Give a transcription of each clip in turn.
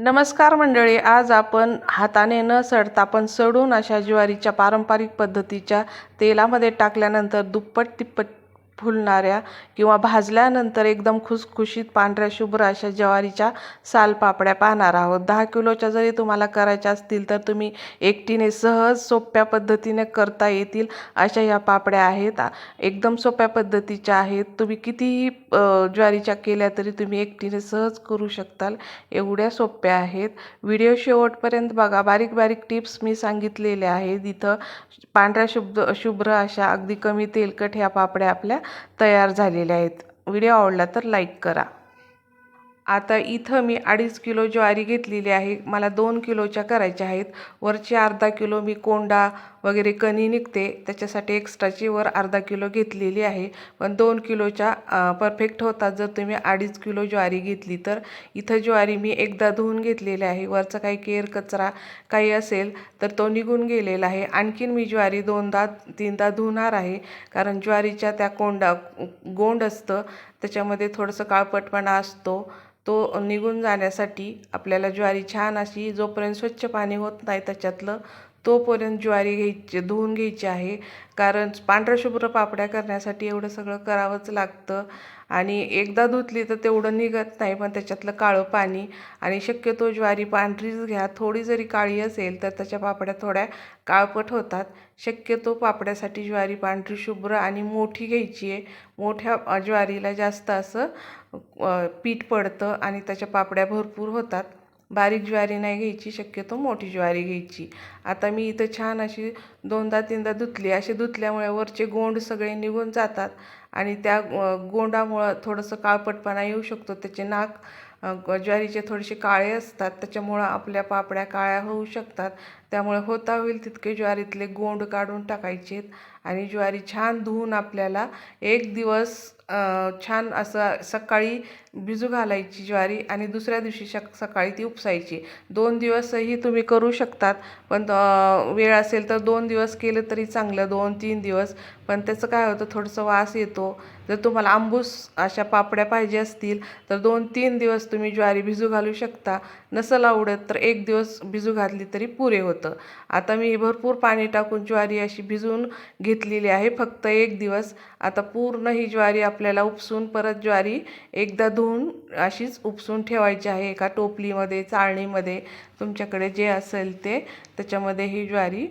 नमस्कार मंडळी आज आपण हाताने न सडता पण सडून अशा ज्वारीच्या पारंपरिक पद्धतीच्या तेलामध्ये टाकल्यानंतर दुप्पट तिप्पट फुलणाऱ्या किंवा भाजल्यानंतर एकदम खुसखुशीत पांढऱ्या शुभ्र अशा ज्वारीच्या सालपापड्या पाहणार आहोत. दहा किलोच्या जरी तुम्हाला करायच्या असतील तर तुम्ही एकटीने सहज सोप्या पद्धतीने करता येतील अशा ह्या पापड्या आहेत. एकदम सोप्या पद्धतीच्या आहेत. तुम्ही कितीही ज्वारीच्या केल्या तरी तुम्ही एकटीने सहज करू शकताल. एवढ्या सोप्या आहेत. व्हिडिओ शेवटपर्यंत बघा. बारीक बारीक टिप्स मी सांगितलेल्या आहेत. इथं पांढऱ्या शुभ्र शुभ्र अशा अगदी कमी तेलकट ह्या पापड्या आपल्या तयार झालेल्या आहेत. व्हिडिओ आवडला तर लाईक करा. आता इथं मी अडीच किलो ज्वारी घेतलेली आहे. मला दोन किलोच्या करायच्या आहेत. वरची अर्धा किलो मी कोंडा वगैरे कणी निघते. त्याच्यासाठी एक्स्ट्राची वर अर्धा किलो घेतलेली आहे. पण दोन किलोच्या परफेक्ट होतात जर तुम्ही अडीच किलो ज्वारी घेतली तर इथं ज्वारी मी एकदा धुवून घेतलेली आहे. वरचा काही केर कचरा काही असेल तर तो निघून गेलेला आहे. आणखीन मी ज्वारी दोनदा तीनदा धुणार आहे. कारण ज्वारीच्या त्या कोंडा गोंड असतं. त्याच्यामध्ये थोडंसं काळपटपणा असतो. तो निघून जाण्यासाठी आपल्याला ज्वारी छान अशी जोपर्यंत स्वच्छ पाणी होत नाही त्याच्यातलं तोपर्यंत ज्वारी घ्यायची धुवून घ्यायची आहे. कारण पांढऱ्या शुभ्र पापड्या करण्यासाठी एवढं सगळं करावंच लागतं. आणि एकदा धुतली तर तेवढं निघत नाही पण त्याच्यातलं काळं पाणी आणि शक्यतो ज्वारी पांढरीच घ्या. थोडी जरी काळी असेल तर त्याच्या पापड्या थोड्या काळपट होतात. शक्यतो पापड्यासाठी ज्वारी पांढरी शुभ्र आणि मोठी घ्यायची आहे. मोठ्या ज्वारीला जास्त असं पीठ पडतं आणि त्याच्या पापड्या भरपूर होतात. बारीक ज्वारी नाही घ्यायची शक्यतो मोठी ज्वारी घ्यायची. आता मी इथं छान अशी दोनदा तीनदा धुतली. असे धुतल्यामुळे वरचे गोंड सगळे निघून जातात आणि त्या गोंडामुळं थोडंसं काळपटपणा येऊ शकतो. त्याचे नाक ज्वारीचे थोडेसे काळे असतात. त्याच्यामुळं आपल्या पापड्या काळ्या होऊ शकतात. त्यामुळे होता होईल तितके ज्वारीतले गोंड काढून टाकायचेत आणि ज्वारी छान धुवून आपल्याला एक दिवस छान असं सकाळी भिजू घालायची ज्वारी आणि दुसऱ्या दिवशी शक सकाळी ती उपसायची. दोन दिवसही तुम्ही करू शकतात पण वेळ असेल तर दोन दिवस केलं तरी चांगलं दोन तीन दिवस. पण त्याचं काय होतं थोडंसं वास येतो. जर तुम्हाला आंबूस अशा पापड्या पाहिजे असतील तर दोन तीन दिवस तुम्ही ज्वारी भिजू घालू शकता. नसल आवडत तर एक दिवस भिजू घातली तरी पुरे होतं आता मी भरपूर पाणी टाकून ज्वारी अशी भिजवून घेतलेली आहे. फक्त एक दिवस. आता पूर्ण ही ज्वारी आपल्याला उपसून परत ज्वारी एकदा धुवून अशीच उपसून ठेवायची आहे एका टोपलीमध्ये चाळणीमध्ये. तुमच्याकडे जे असेल ते. त्याच्यामध्ये ही ज्वारी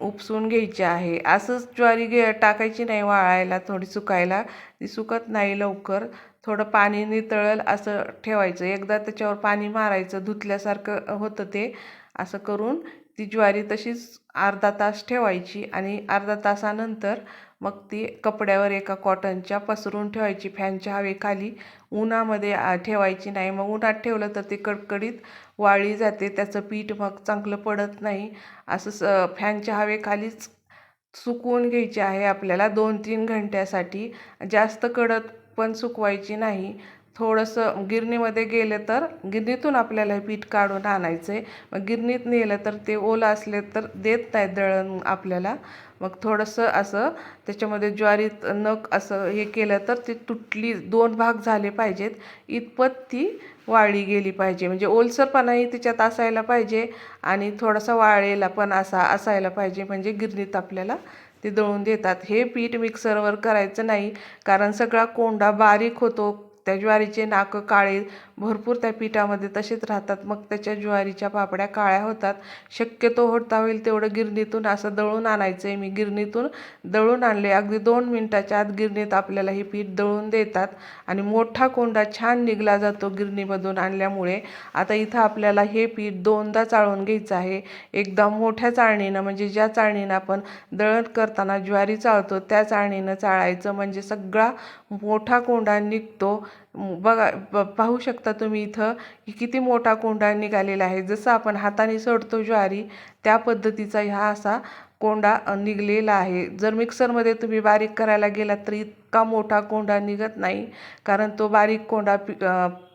उपसून घ्यायची आहे. असंच ज्वारी घे टाकायची नाही वाळायला थोडी सुकायला. ती सुकत नाही लवकर. थोडं पाणी नितळल असं ठेवायचं. एकदा त्याच्यावर पाणी मारायचं. धुतल्यासारखं होतं ते. असं करून ती ज्वारी तशीच अर्धा तास ठेवायची आणि अर्धा तासानंतर मग ती कपड्यावर एका कॉटनच्या पसरून ठेवायची. फॅनच्या हवेखाली उन्हामध्ये ठेवायची नाही. मग उन्हात ठेवलं तर ते कडकडीत वाळली जाते. त्याचं पीठ मग चांगलं पडत नाही. असं स फॅनच्या हवेखालीच सुकवून घ्यायची आहे आपल्याला दोन तीन घंट्यासाठी. जास्त कडत पण सुकवायची नाही. थोडंसं गिरणीमध्ये गेलं तर गिरणीतून आपल्याला हे पीठ काढून आणायचं आहे मग गिरणीत नेलं तर ते ओलं असले तर देत नाहीत दळण आपल्याला. मग थोडंसं असं त्याच्यामध्ये ज्वारीत नख असं हे केलं तर ती तुटली दोन भाग झाले पाहिजेत. इतपत ती वाळली गेली पाहिजे. म्हणजे ओलसरपणाही तिच्यात असायला पाहिजे आणि थोडासा वाळलेला पण असा असायला पाहिजे. म्हणजे गिरणीत आपल्याला ते दळून देतात. हे पीठ मिक्सरवर करायचं नाही कारण सगळा कोंडा बारीक होतो. त्या ज्वारीचे नाकं काळे भरपूर त्या पिठामध्ये तसेच राहतात. मग त्याच्या ज्वारीच्या पापड्या काळ्या होतात. शक्यतो होता होईल तेवढं गिरणीतून असं दळून आणायचं आहे मी गिरणीतून दळून आणले. अगदी दोन मिनटाच्या आत गिरणीत आपल्याला हे पीठ दळून देतात आणि मोठा कोंडा छान निघला जातो गिरणीमधून आणल्यामुळे. आता इथं आपल्याला हे पीठ दोनदा चाळून घ्यायचं आहे. एकदा मोठ्या चाळणीनं म्हणजे ज्या चाळणीनं आपण दळण करताना ज्वारी चाळतो त्या चाळणीनं चाळायचं म्हणजे सगळा मोठा कोंडा निघतो. बघा ब पाहू शकता तुम्ही इथं की किती मोठा कोंडा निघालेला आहे. जसं आपण हाताने सोडतो ज्वारी त्या पद्धतीचा ह्या असा कोंडा निघलेला आहे. जर मिक्सरमध्ये तुम्ही बारीक करायला गेलात तर इतका मोठा कोंडा निघत नाही कारण तो बारीक कोंडा पि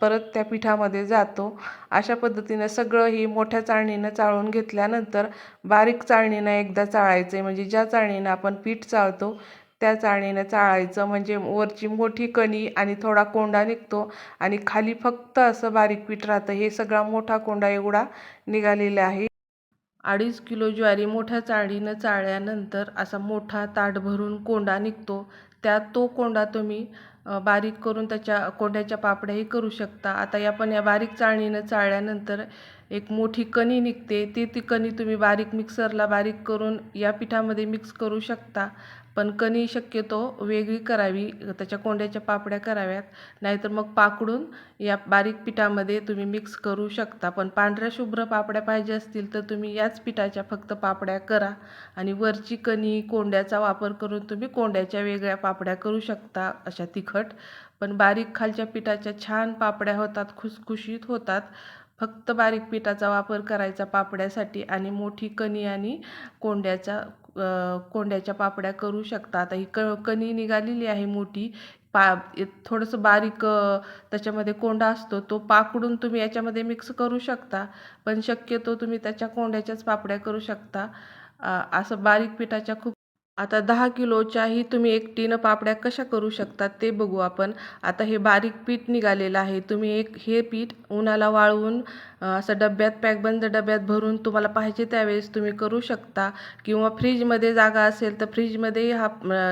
परत त्या पिठामध्ये जातो. अशा पद्धतीनं सगळं ही मोठ्या चाळणीनं चाळून घेतल्यानंतर बारीक चाळणीनं एकदा चाळायचं आहे म्हणजे ज्या चाळणीनं आपण पीठ चाळतो त्या चाळणीनं चाळायचं. म्हणजे वरची मोठी कणी आणि थोडा कोंडा निघतो आणि खाली फक्त असं बारीक पीठ राहतं. हे सगळा मोठा कोंडा एवढा निघालेला आहे. अडीच किलो ज्वारी मोठ्या चाळीनं चाळल्यानंतर असा मोठा ताट भरून कोंडा निघतो. त्यात तो कोंडा तुम्ही बारीक करून त्याच्या कोंड्याच्या पापड्याही करू शकता. आता या पण या बारीक चाळणीनं चाळल्यानंतर एक मोठी कणी निघते. ती ती कणी तुम्ही बारीक मिक्सरला बारीक करून या पिठामध्ये मिक्स करू शकता. पण कणी शक्यतो वेगळी करावी त्याच्या कोंड्याच्या पापड्या कराव्यात. नाहीतर मग पाकडून या बारीक पिठामध्ये तुम्ही मिक्स करू शकता. पण पांढऱ्या शुभ्र पापड्या पाहिजे असतील तर तुम्ही याच पिठाच्या फक्त पापड्या करा. आणि वरची कणी कोंड्याचा वापर करून तुम्ही कोंड्याच्या वेगळ्या पापड्या करू शकता अशा तिखट. पण बारीक खालच्या पिठाच्या छान पापड्या होतात खुसखुशीत होतात. फक्त बारीक पिठाचा वापर करायचा पापड्यासाठी आणि मोठी कणी आणि कोंड्याचा कोंड्याच्या पापड्या करू शकता. आता ही क कणी निघालेली आहे मोठी. पा थोडंसं बारीक त्याच्यामध्ये कोंडा असतो. तो पाकडून तुम्ही याच्यामध्ये मिक्स करू शकता. पण शक्यतो तुम्ही त्याच्या कोंड्याच्याच पापड्या करू शकता. असं बारीक पिठाच्या खूप आता दहा किलोच्याही तुम्ही एकटीनं पापड्या कशा करू शकता ते बघू आपण. आता हे बारीक पीठ निघालेलं आहे. तुम्ही एक हे पीठ उन्हाला वाळवून असं डब्यात पॅकबंद डब्यात भरून तुम्हाला पाहिजे त्यावेळेस तुम्ही करू शकता. किंवा फ्रीजमध्ये जागा असेल तर फ्रीजमध्येही हा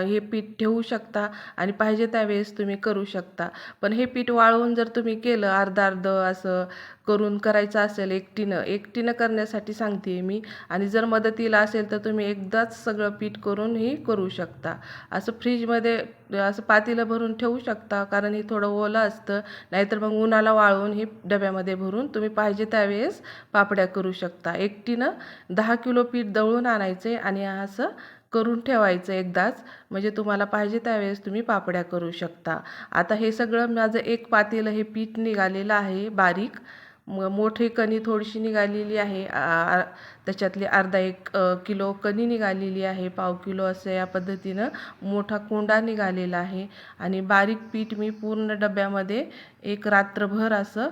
हे पीठ ठेवू शकता आणि पाहिजे त्यावेळेस तुम्ही करू शकता. पण हे पीठ वाळवून जर तुम्ही केलं अर्धं अर्ध असं करून करायचं असेल एकटीनं एकटीनं करण्यासाठी सांगते मी. आणि जर मदतीला असेल तर तुम्ही एकदाच सगळं पीठ करूनही करू शकता. असं फ्रीजमध्ये असं पातेलं भरून ठेवू शकता कारण हे थोडं ओलं असतं. नाहीतर मग उन्हाला वाळवून हे डब्यामध्ये भरून तुम्ही पाहिजे त्यावेळेस पापड्या करू शकता. एकटीनं दहा किलो पीठ दळून आणायचे आणि असं करून ठेवायचं एकदाच. म्हणजे तुम्हाला पाहिजे त्यावेळेस तुम्ही पापड्या करू शकता. आता हे सगळं माझं एक पातेलं हे पीठ निघालेलं आहे बारीक. म मोठी कणी थोडीशी निघालेली आहे. आ- त्याच्यातली अर्धा एक किलो कणी निघालेली आहे. पाव किलो असं या पद्धतीनं मोठा कोंडा निघालेला आहे. आणि बारीक पीठ मी पूर्ण डब्यामध्ये एक रात्रभर असं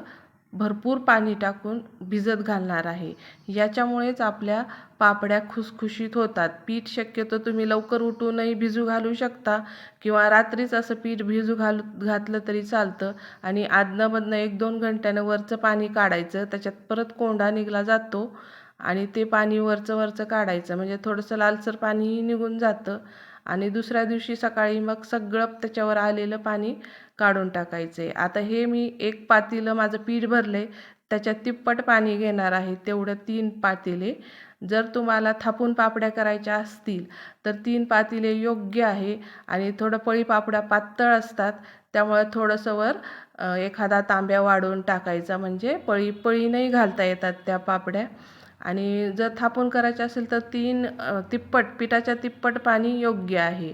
भरपूर पाणी टाकून भिजत घालणार आहे. याच्यामुळेच आपल्या पापड्या खुसखुशीत होतात. पीठ शक्यतो तुम्ही लवकर उठूनही भिजू घालू शकता किंवा रात्रीच असं पीठ भिजू घालू घातलं तरी चालतं आणि आदनंमधनं एक दोन घंट्यानं वरचं पाणी काढायचं. त्याच्यात परत कोंडा निघला जातो आणि ते पाणी वरचं वरचं काढायचं. म्हणजे थोडंसं लालसर पाणीही निघून जातं आणि दुसऱ्या दिवशी सकाळी मग सगळं त्याच्यावर आलेलं पाणी काढून टाकायचे. आता हे मी एक पातेलं माझं पीठ भरले त्याच्यात तिप्पट पाणी घेणार आहे तेवढं तीन पातेले. जर तुम्हाला थापून पापड्या करायच्या असतील तर तीन पातेले योग्य आहे. आणि थोडं पळी पापड्या पातळ असतात त्यामुळे थोडंसं वर एखादा तांब्या वाढवून टाकायचा. म्हणजे पळी पळीनंही घालता येतात त्या पापड्या. आणि जर थापून करायचे असेल तर तीन तिप्पट पिठाच्या तिप्पट पाणी योग्य आहे.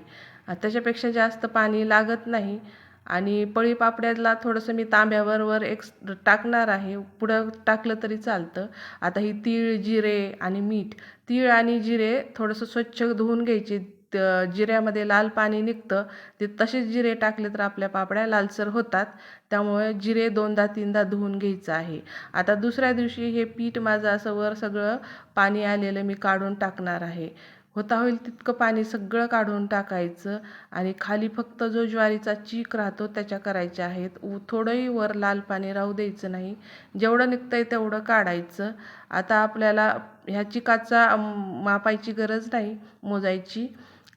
त्याच्यापेक्षा जास्त पाणी लागत नाही. आणि पळी पापड्याला थोडंसं मी तांब्यावर वर एक टाकणार आहे. पुढं टाकलं तरी चालतं. आता ही तीळ जिरे आणि मीठ तीळ आणि जिरे थोडंसं स्वच्छ धुवून घ्यायचे. त- जिऱ्यामध्ये लाल पाणी निघतं. ते तसेच जिरे टाकले तर आपल्या पापड्या लालसर होतात. त्यामुळे जिरे दोनदा तीनदा धुवून घ्यायचं आहे. आता दुसऱ्या दिवशी हे पीठ माझं असं वर सगळं पाणी आलेलं मी काढून टाकणार आहे. होता होईल तितकं पाणी सगळं काढून टाकायचं आणि खाली फक्त जो ज्वारीचा चीक राहतो त्याच्या करायच्या आहेत. उ थोडंही वर लाल पाणी राहू द्यायचं नाही. जेवढं निघतंय तेवढं काढायचं. आता आपल्याला ह्या चिकाचा मापायची गरज नाही मोजायची.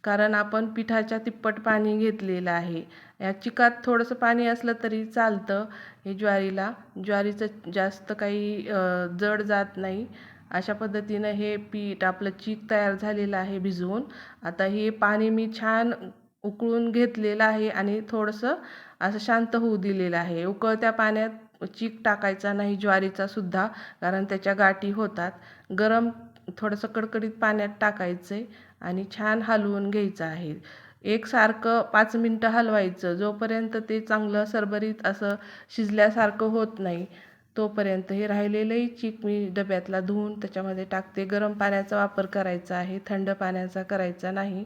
कारण आपण पिठाच्या तिप्पट पाणी घेतलेलं आहे. या चिकात थोडंसं पाणी असलं तरी चालतं हे ज्वारीला. ज्वारीचं जास्त काही जड जात नाही. अशा पद्धतीनं हे पीठ आपलं चीक तयार झालेलं आहे भिजवून. आता हे पाणी मी छान उकळून घेतलेलं आहे आणि थोडंसं असं शांत होऊ दिलेलं आहे. उकळत्या पाण्यात चीक टाकायचा नाही ज्वारीचा सुद्धा कारण त्याच्या गाठी होतात. गरम थोडंसं कडकडीत पाण्यात टाकायचं आहे आणि छान हलवून घ्यायचं आहे. एकसारखं पाच मिनटं हलवायचं जोपर्यंत ते चांगलं सरबरीत असं शिजल्यासारखं होत नाही. तोपर्यंत हे राहिलेलंही चीक मी डब्यातला धुवून त्याच्यामध्ये टाकते. गरम पाण्याचा वापर करायचा आहे थंड पाण्याचा करायचा नाही.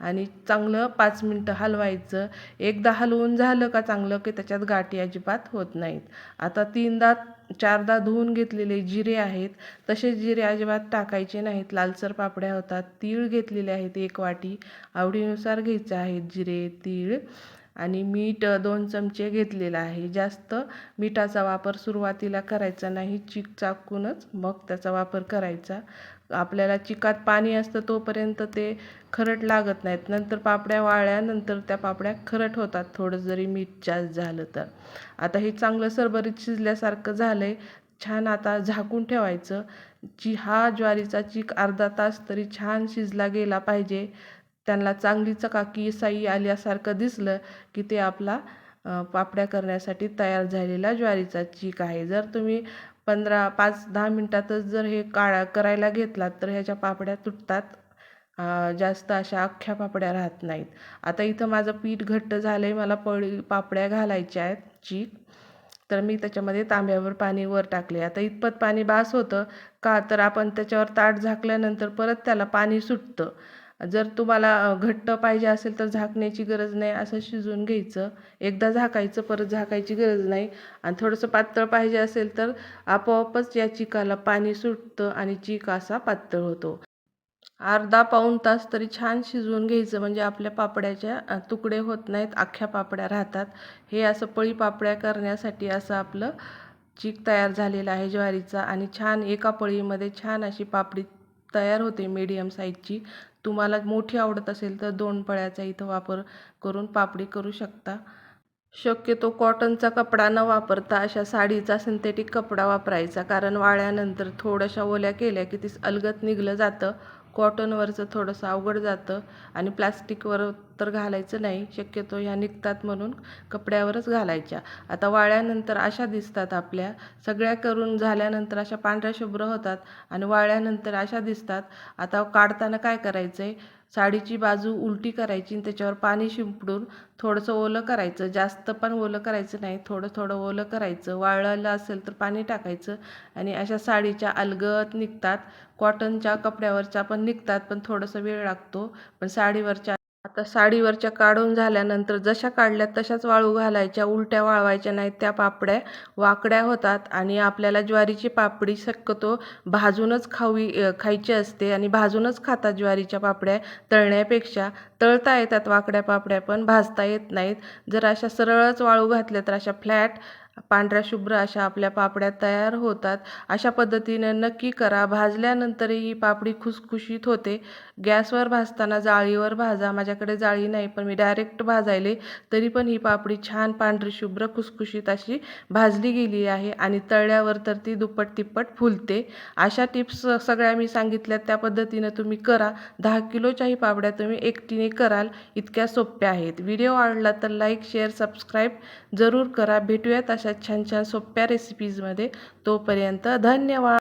आणि चांगलं पाच मिनटं हलवायचं. एकदा हलवून झालं का चांगलं की त्याच्यात गाठी अजिबात होत नाहीत. आता तीनदा चारदा धुवून घेतलेले जिरे आहेत. तसे जिरे अजिबात टाकायचे नाहीत. लालसर पापड्या होतात. तीळ घेतलेले आहेत एक वाटी. आवडीनुसार घ्यायचे आहेत जिरे तीळ. आणि मीठ दोन चमचे घेतलेलं आहे. जास्त मिठाचा वापर सुरुवातीला करायचा नाही. चीक चाकूनच मग त्याचा वापर करायचा. आपल्याला चिकात पाणी असतं तोपर्यंत ते खरट लागत नाहीत. नंतर पापड्या वाळल्यानंतर त्या पापड्या खरट होतात थोडं जरी मीठ जास्त झालं तर. आता हे चांगलं सरभरीत शिजल्यासारखं झालं आहे छान आता झाकून ठेवायचं. जी हा ज्वारीचा चीक अर्धा तास तरी छान शिजला गेला पाहिजे. त्यांना चांगली चकाकी साई आल्यासारखं दिसलं की ते आपला पापड्या करण्यासाठी तयार झालेला ज्वारीचा चीक आहे. जर तुम्ही पंधरा पाच दहा मिनटातच जर हे काळा करायला घेतलात तर ह्याच्या पापड्या तुटतात. जास्त अशा अख्ख्या पापड्या राहत नाहीत. आता इथं माझं पीठ घट्ट झालं आहे मला पळी पापड्या घालायच्या आहेत चीक. तर मी त्याच्यामध्ये तांब्यावर पाणी वर टाकले आता इतपत पाणी बास होतं का तर आपण त्याच्यावर ताट झाकल्यानंतर परत त्याला पाणी सुटतं. जर तुम्हाला घट्ट पाहिजे असेल तर झाकण्याची गरज नाही असं शिजवून घ्यायचं. एकदा झाकायचं परत झाकायची गरज नाही. आणि थोडंसं पातळ पाहिजे असेल तर आपोआपच या चिकाला पाणी सुटतं आणि चीक असा पातळ होतो. अर्धा पाऊण तास तरी छान शिजवून घ्यायचं म्हणजे आपल्या पापड्याच्या तुकडे होत नाहीत अख्ख्या पापड्या राहतात. हे असं पळी पापड्या करण्यासाठी असं आपलं चीक तयार झालेलं आहे ज्वारीचा. आणि छान एका पळीमध्ये छान अशी पापडी तयार होते मीडियम साईजची. तुम्हाला मोठी आवडत असेल तर दोन पळ्याचा इथं वापर करून पापडी करू शकता. शक्यतो कॉटनचा कपडा न वापरता अशा साडीचा सिंथेटिक कपडा वापरायचा कारण वाळल्यानंतर थोड्याशा ओल्या केल्या की ती अलगत निघलं जातं. कॉटनवरचं थोडंसं अवघड जातं आणि प्लास्टिकवर तर घालायचं नाही. शक्यतो ह्या निघतात म्हणून कपड्यावरच घालायच्या. आता वाळल्यानंतर अशा दिसतात आपल्या. सगळ्या करून झाल्यानंतर अशा पांढऱ्या शुभ्र होतात आणि वाळल्यानंतर अशा दिसतात. आता काढताना काय करायचं आहे साडीची बाजू उलटी करायची आणि त्याच्यावर पाणी शिंपडून थोडंसं ओलं करायचं. जास्त पण ओलं करायचं नाही. थोडं थोडं ओलं करायचं. वाळलं असेल तर पाणी टाकायचं आणि अशा साडीच्या अलगत निघतात. कॉटनच्या कपड्यावरच्या पण निघतात पण थोडंसं वेळ लागतो. पण साडीवरच्या आता साडीवरच्या काढून झाल्यानंतर जशा काढल्या तशाच वाळू घालायच्या उलट्या वाळवायच्या नाहीत त्या पापड्या. वाकड्या होतात आणि आपल्याला ज्वारीची पापडी शक्यतो भाजूनच खावी खायची असते आणि भाजूनच खातात ज्वारीच्या पापड्या तळण्यापेक्षा. तळता येतात वाकड्या पापड्या पण भाजता येत नाहीत. जर अशा सरळच वाळू घातल्या तर अशा फ्लॅट पांढऱ्या शुभ्र अशा आपल्या पापड्या तयार होतात. अशा पद्धतीने नक्की करा. भाजल्यानंतरही ही पापडी खुसखुशीत होते. गॅसवर भाजताना जाळीवर भाजा. माझ्याकडे जाळी नाही पण मी डायरेक्ट भाजायले. तरी पण ही पापडी छान पांढरी शुभ्र खुसखुशीत अशी भाजली गेली आहे आणि तळल्यावर तर ती दुप्पट तिप्पट फुलते. अशा टिप्स सगळ्या मी सांगितल्या त्या पद्धतीनं तुम्ही करा. दहा किलोच्याही पापड्या तुम्ही एकटीने कराल. इतक्या सोप्या आहेत. व्हिडिओ आवडला तर लाईक शेअर सबस्क्राईब जरूर करा. भेटूयात अशा अशा छान छान सोप्या रेसिपीजमध्ये तोपर्यंत धन्यवाद.